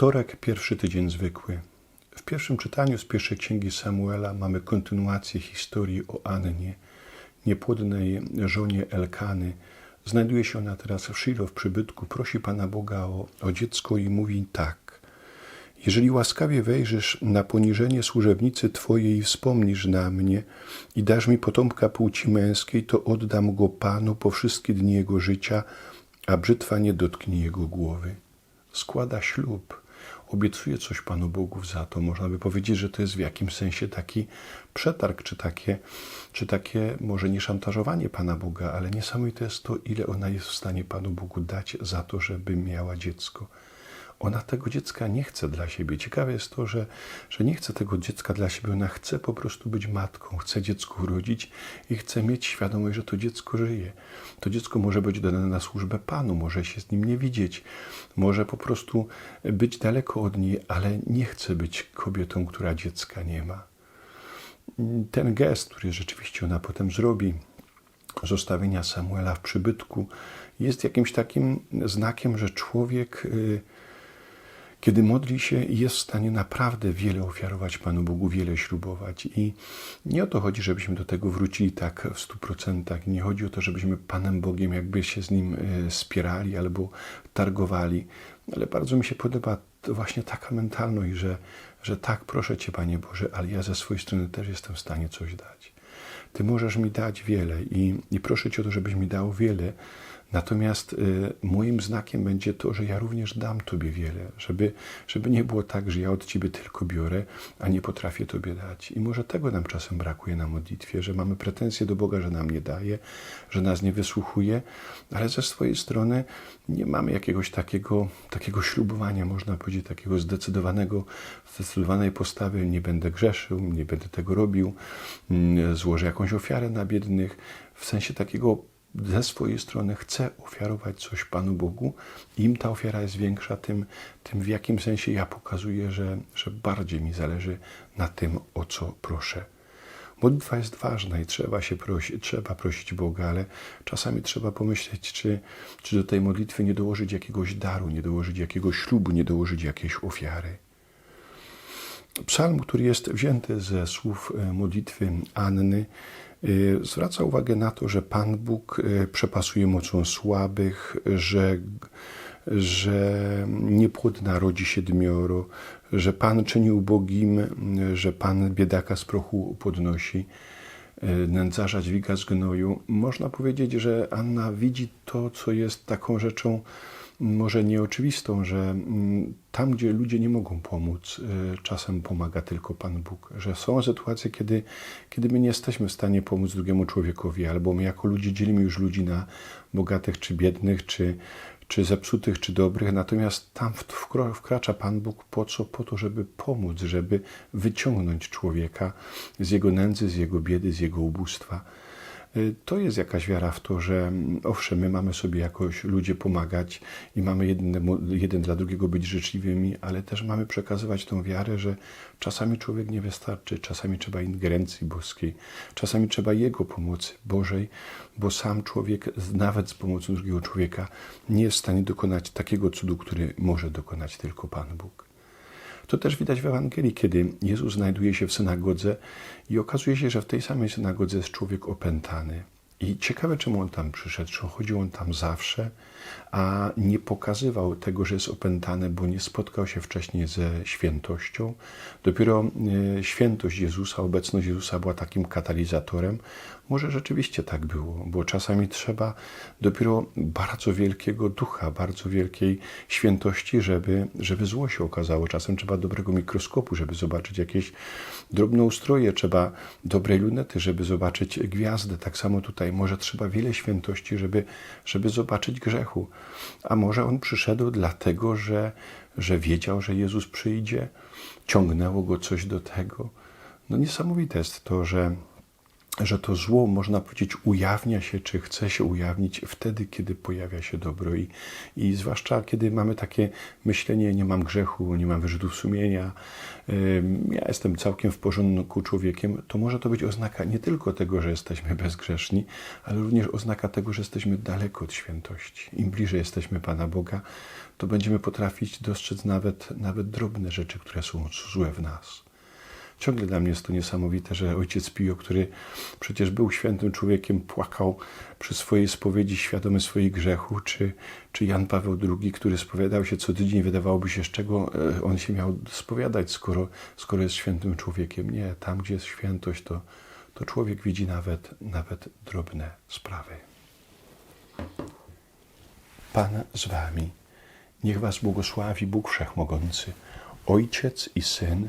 Wtorek, pierwszy tydzień zwykły. W pierwszym czytaniu z pierwszej księgi Samuela mamy kontynuację historii o Annie, niepłodnej żonie Elkany. Znajduje się ona teraz w Shilo w przybytku, prosi Pana Boga o, o dziecko i mówi tak. Jeżeli łaskawie wejrzysz na poniżenie służebnicy Twojej i wspomnisz na mnie i dasz mi potomka płci męskiej, to oddam go Panu po wszystkie dni jego życia, a brzytwa nie dotknie jego głowy. Składa ślub, obiecuje coś Panu Bogu za to. Można by powiedzieć, że to jest w jakimś sensie taki przetarg, czy takie, czy takie może nie szantażowanie Pana Boga, ale niesamowite jest to, ile ona jest w stanie Panu Bogu dać za to, żeby miała dziecko. Ona tego dziecka nie chce dla siebie. Ciekawe jest to, że, że nie chce tego dziecka dla siebie. Ona chce po prostu być matką, chce dziecko urodzić i chce mieć świadomość, że to dziecko żyje. To dziecko może być dane na służbę Panu, może się z nim nie widzieć, może po prostu być daleko od niej, ale nie chce być kobietą, która dziecka nie ma. Ten gest, który rzeczywiście ona potem zrobi, zostawienia Samuela w przybytku, jest jakimś takim znakiem, że człowiek. Yy, kiedy modli się jest w stanie naprawdę wiele ofiarować Panu Bogu, wiele ślubować. I nie o to chodzi, żebyśmy do tego wrócili tak w stu procentach. Nie chodzi o to, żebyśmy Panem Bogiem jakby się z Nim e, spierali albo targowali, ale bardzo mi się podoba właśnie taka mentalność, że, że tak, proszę Cię, Panie Boże, ale ja ze swojej strony też jestem w stanie coś dać. Ty możesz mi dać wiele i, i proszę Cię o to, żebyś mi dał wiele, Natomiast y, moim znakiem będzie to, że ja również dam Tobie wiele, żeby, żeby nie było tak, że ja od Ciebie tylko biorę, a nie potrafię Tobie dać. I może tego nam czasem brakuje na modlitwie, że mamy pretensje do Boga, że nam nie daje, że nas nie wysłuchuje, ale ze swojej strony nie mamy jakiegoś takiego, takiego ślubowania, można powiedzieć, takiego zdecydowanego, zdecydowanej postawy, nie będę grzeszył, nie będę tego robił, mm, złożę jakąś ofiarę na biednych, w sensie takiego ze swojej strony chce ofiarować coś Panu Bogu, im ta ofiara jest większa, tym, tym w jakim sensie ja pokazuję, że, że bardziej mi zależy na tym, o co proszę. Modlitwa jest ważna i trzeba się prosić, trzeba prosić Boga, ale czasami trzeba pomyśleć, czy, czy do tej modlitwy nie dołożyć jakiegoś daru, nie dołożyć jakiegoś ślubu, nie dołożyć jakiejś ofiary. Psalm, który jest wzięty ze słów e, modlitwy Anny, zwraca uwagę na to, że Pan Bóg y, przepasuje mocą słabych, że, że niepłodna rodzi siedmioro, że Pan czyni ubogim, że Pan biedaka z prochu podnosi, y, nędzarza dźwiga z gnoju. Można powiedzieć, że Anna widzi to, co jest taką rzeczą, może nieoczywistą, że mm, tam, gdzie ludzie nie mogą pomóc, y, czasem pomaga tylko Pan Bóg. Że są sytuacje, kiedy, kiedy my nie jesteśmy w stanie pomóc drugiemu człowiekowi, albo my jako ludzie dzielimy już ludzi na bogatych czy biednych, czy, czy zepsutych, czy dobrych, natomiast tam wkracza Pan Bóg po co? Po to, żeby pomóc, żeby wyciągnąć człowieka z jego nędzy, z jego biedy, z jego ubóstwa. Y, to jest jakaś wiara w to, że mm, owszem, my mamy sobie jakoś ludzie pomagać i mamy jeden, dla drugiego być życzliwymi, ale też mamy przekazywać tą wiarę, że czasami człowiek nie wystarczy, czasami trzeba ingerencji boskiej, czasami trzeba Jego pomocy Bożej, bo sam człowiek, nawet z pomocą drugiego człowieka, nie jest w stanie dokonać takiego cudu, który może dokonać tylko Pan Bóg. To też widać w Ewangelii, kiedy Jezus znajduje się w synagodze i okazuje się, że w tej samej synagodze jest człowiek opętany. I ciekawe, czemu on tam przyszedł, czy chodził on tam zawsze, a nie pokazywał tego, że jest opętany, bo nie spotkał się wcześniej ze świętością. Dopiero e, świętość Jezusa, obecność Jezusa była takim katalizatorem. Może rzeczywiście tak było, bo czasami trzeba dopiero bardzo wielkiego ducha, bardzo wielkiej świętości, żeby, żeby zło się okazało. Czasem trzeba dobrego mikroskopu, żeby zobaczyć jakieś drobne ustroje, trzeba dobrej lunety, żeby zobaczyć gwiazdę. Tak samo tutaj może trzeba wiele świętości, żeby, żeby zobaczyć grzechu. A może on przyszedł dlatego, że, że wiedział, że Jezus przyjdzie, ciągnęło go coś do tego. No niesamowite jest to, że że to zło, można powiedzieć, ujawnia się, czy chce się ujawnić wtedy, kiedy pojawia się dobro. I, I zwłaszcza, kiedy mamy takie myślenie, nie mam grzechu, nie mam wyrzutów sumienia, ja jestem całkiem w porządku człowiekiem, to może to być oznaka nie tylko tego, że jesteśmy bezgrzeszni, ale również oznaka tego, że jesteśmy daleko od świętości. Im bliżej jesteśmy Pana Boga, to będziemy potrafić dostrzec nawet, nawet drobne rzeczy, które są złe w nas. Ciągle dla mnie jest to niesamowite, że ojciec Pio, który przecież był świętym człowiekiem, płakał przy swojej spowiedzi, świadomy swoich grzechów, czy, czy Jan Paweł II, który spowiadał się co tydzień, wydawałoby się, z czego e, on się miał spowiadać, skoro, skoro jest świętym człowiekiem. Nie, tam gdzie jest świętość, to, to człowiek widzi nawet, nawet drobne sprawy. Pan z wami. Niech was błogosławi Bóg Wszechmogący, Ojciec i Syn